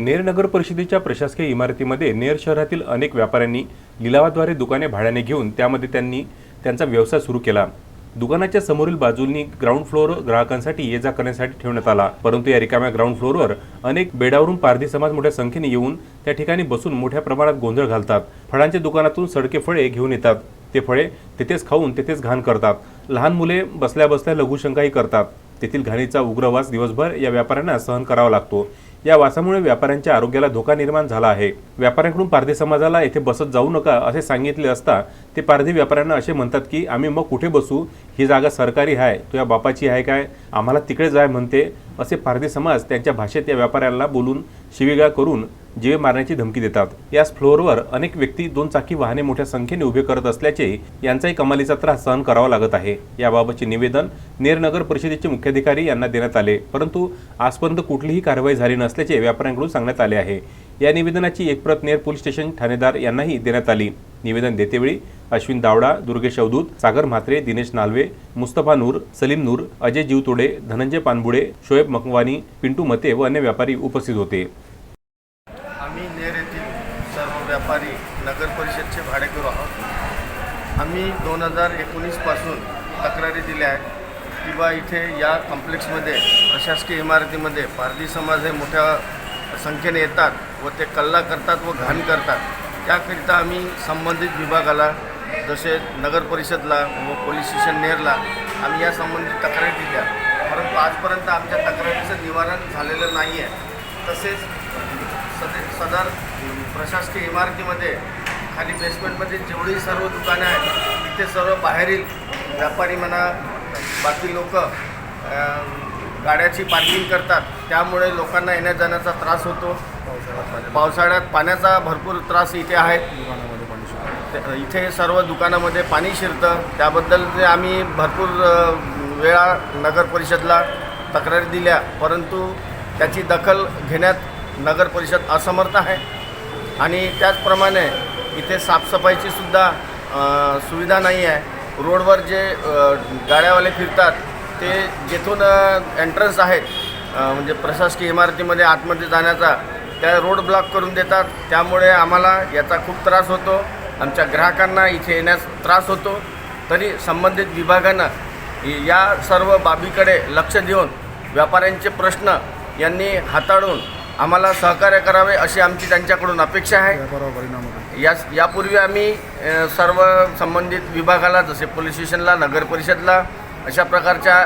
नेर नगर परिषदेच्या प्रशासकीय इमारतीमध्ये नेर शहरातील अनेक व्यापाऱ्यांनी लिलावाद्वारे दुकाने भाड्याने घेऊन त्यामध्ये त्यांनी त्यांचा व्यवसाय सुरू केला. दुकानाच्या समोरील बाजूंनी ग्राउंड फ्लोअर ग्राहकांसाठी ये जा करण्यासाठी ठेवण्यात आला. परंतु या रिकाम्या ग्राउंड फ्लोअरवर अनेक बेडावरून पारधी समाज मोठ्या संख्येने येऊन त्या ठिकाणी बसून मोठ्या प्रमाणात गोंधळ घालतात. फळांच्या दुकानातून सडके फळे घेऊन येतात. ते फळे तिथेच खाऊन तिथेच घाण करतात. लहान मुले बसल्या बसल्या लघुशंकाही करतात. तेथील घाणीचा उग्रवास दिवसभर या व्यापाऱ्यांना सहन करावा लागतो. या वासामुळे व्यापाऱ्यांच्या आरोग्याला धोका निर्माण झाला आहे. व्यापाऱ्यांकडून पारधी समाजाला येथे बसत जाऊ नका असे सांगितले असता ते पारधी व्यापाऱ्यांना असे म्हणतात की आम्ही मग कुठे बसू? ही जागा सरकारी आहे. तुझ्या बापाची आहे काय? आम्हाला तिकडे जाय म्हणते. असे पारधी समाज त्यांच्या भाषेत या व्यापाऱ्यांना बोलून शिविगा करून जीवे मारण्याची धमकी देतात. याच फ्लोअरवर अनेक व्यक्ती दोन चाकी वाहने मोठ्या संख्येने उभे करत असल्याचे यांचाही कमालीचा त्रास सहन करावा लागत आहे. याबाबतचे निवेदन नेरनगर परिषदेचे मुख्याधिकारी यांना देण्यात आले. परंतु आजपर्यंत कुठलीही कारवाई झाली नसल्याचे व्यापाऱ्यांकडून सांगण्यात आले आहे. या निवेदनाची एक प्रत नेर पोलीस स्टेशन ठाणेदार यांनाही देण्यात आली. निवेदन देतेवेळी अश्विन दावडा दुर्गेश अवधूत सागर म्हात्रे दिनेश नालवे मुस्तफा नूर सलीम नूर अजय जीवतोडे धनंजय पानबुडे शोएब मकवानी पिंटू मते व अन्य व्यापारी उपस्थित होते आम्ही नेर येथील सर्व व्यापारी नगर परिषदचे भाडेकरू आहोत. आम्ही दोन हजार एकोणीसपासून तक्रारी दिल्या आहेत. की बा इथे या कॉम्प्लेक्समध्ये प्रशासकीय इमारतीमध्ये पारधी समाज हे मोठ्या संख्येने येतात व ते कल्ला करतात व घाण करतात. त्याकरिता आम्ही संबंधित विभागाला जसे नगर परिषदला व पोलीस स्टेशन नेरला आम्ही या संबंधित तक्रारी दिल्या. परंतु आजपर्यंत आमच्या तक्रारीचं निवारण झालेलं नाही आहे तसेच सदे सदर प्रशासकीय इमारतीमध्ये खाली बेसमेंटमध्ये जेवढी सर्व दुकानं आहेत तिथे सर्व बाहेरील व्यापारी म्हणा बाकी लोक गाड्याची पार्किंग करतात. त्यामुळे लोकांना येण्या जाण्याचा त्रास होतो. पावसाळ्यात पाण्याचा भरपूर त्रास इथे आहे. इथे सर्व दुकानामध्ये पाणी शिरतं. त्याबद्दल जे आम्ही भरपूर वेळा नगर परिषदला तक्रारी दिल्या. परंतु त्याची दखल घेण्यात नगर परिषद असमर्थ आहे. आणि त्याचप्रमाणे इथे साफसफाईची सुद्धा सुविधा नाही आहे. रोडवर जे गाड्यावाले फिरतात ते जेथून एंट्रन्स आहेत म्हणजे प्रशासकीय इमारतीमध्ये आतमध्ये जाण्याचा त्या रोड ब्लॉक करून देतात. त्यामुळे आम्हाला याचा खूप त्रास होतो. आमच्या ग्राहकांना इथे येण्यास त्रास होतो. तरी संबंधित विभागानं या सर्व बाबीकडे लक्ष देऊन व्यापाऱ्यांचे प्रश्न यांनी हाताळून आम्हाला सहकार्य करावे अशी आमची त्यांच्याकडून अपेक्षा आहे. या यापूर्वी आम्ही सर्व संबंधित विभागाला जसे पोलीस स्टेशनला नगर परिषदला अशा प्रकारच्या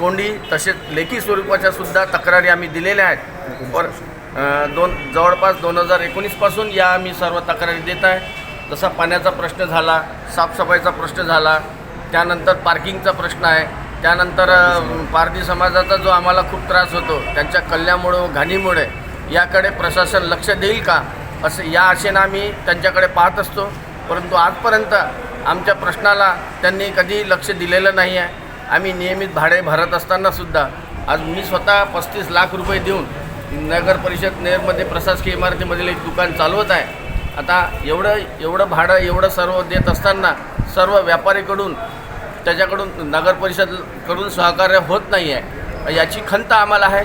तोंडी तसेच लेखी स्वरूपाच्या सुद्धा तक्रारी आम्ही दिलेल्या आहेत. पर दोन जवळपास दोन हजार एकोणीसपासून या आम्ही सर्व तक्रारी देत आहे. जसा पाण्याचा प्रश्न झाला साफसफाईचा प्रश्न झाला त्यानंतर पार्किंगचा प्रश्न आहे त्यानंतर पारधी समाजाचा जो आम्हाला खूप त्रास होतो त्यांच्या कल्ल्यामुळं व घाणीमुळे याकडे प्रशासन लक्ष देईल का? असं या आशेनं आम्ही त्यांच्याकडे पाहत असतो. परंतु आजपर्यंत आमच्या प्रश्नाला त्यांनी कधी लक्ष दिलेलं नाही आहे. आम्ही नियमित भाडे भरत असतानासुद्धा आज मी स्वतः पस्तीस लाख रुपये देऊन नगर परिषद नेरमध्ये प्रशासकीय इमारतीमधील एक दुकान चालवत आहे. आता एवढं एवढं भाडं एवढं सर्व देत असताना सर्व व्यापारीकडून त्याच्याकडून नगर परिषदकडून सहकार्य होत नाही आहे. याची खंत आम्हाला आहे.